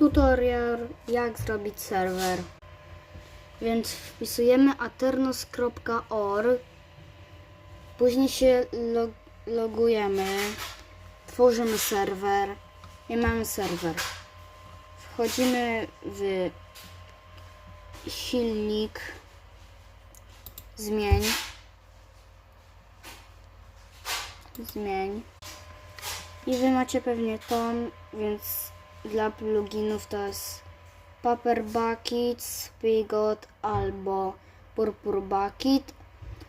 tutorial jak zrobić serwer. Więc wpisujemy aternos.org, później się log logujemy, tworzymy serwer i mamy serwer. Wchodzimy w silnik, zmień, zmień. I wy macie pewnie tą, więc dla pluginów to jest Paper Bucket, Spigot albo Purpur Bucket.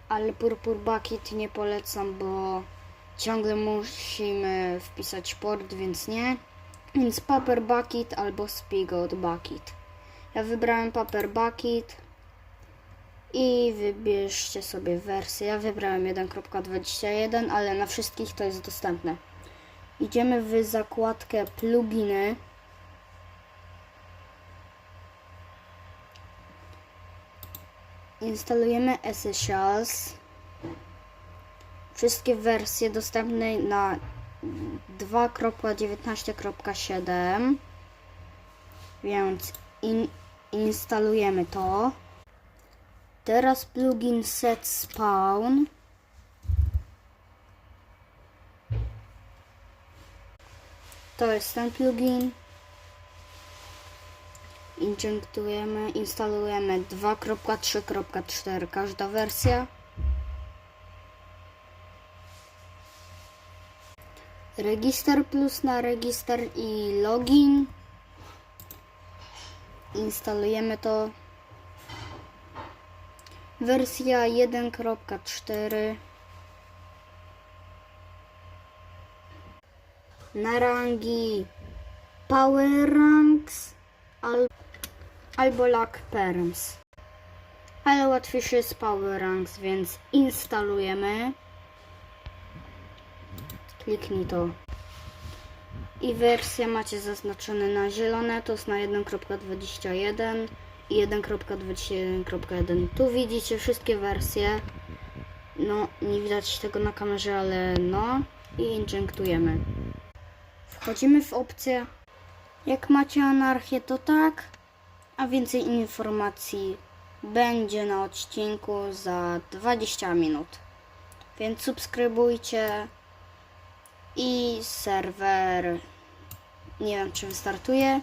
Ale Purpur Bucket nie polecam, bo ciągle musimy wpisać port, więc nie. Więc Paper Bucket albo Spigot Bucket. Ja wybrałem Paper Bucket i wybierzcie sobie wersję. Ja wybrałem 1.21, ale na wszystkich to jest dostępne. Idziemy w zakładkę pluginy. Instalujemy Essentials. Wszystkie wersje dostępne na 2.19.7. Więc in, instalujemy to. Teraz plugin set spawn. To jest ten plugin. Injektujemy, instalujemy 2.3.4 każda wersja. Register plus na register i login. Instalujemy to. Wersja 1.4. na rangi Power Ranks al, albo Luck Perms. Ale łatwiejszy jest Power Ranks, więc instalujemy. Kliknij to. I wersję macie zaznaczone na zielone, to jest na 1.21 i 1.21.1. Tu widzicie wszystkie wersje. No, nie widać tego na kamerze, ale no. I injektujemy. Wchodzimy w opcję. Jak macie anarchię, to tak. A więcej informacji będzie na odcinku za 20 minut. Więc subskrybujcie. I serwer. Nie wiem, czy wystartuje.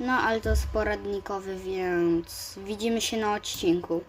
No, ale to jest poradnikowy, więc widzimy się na odcinku.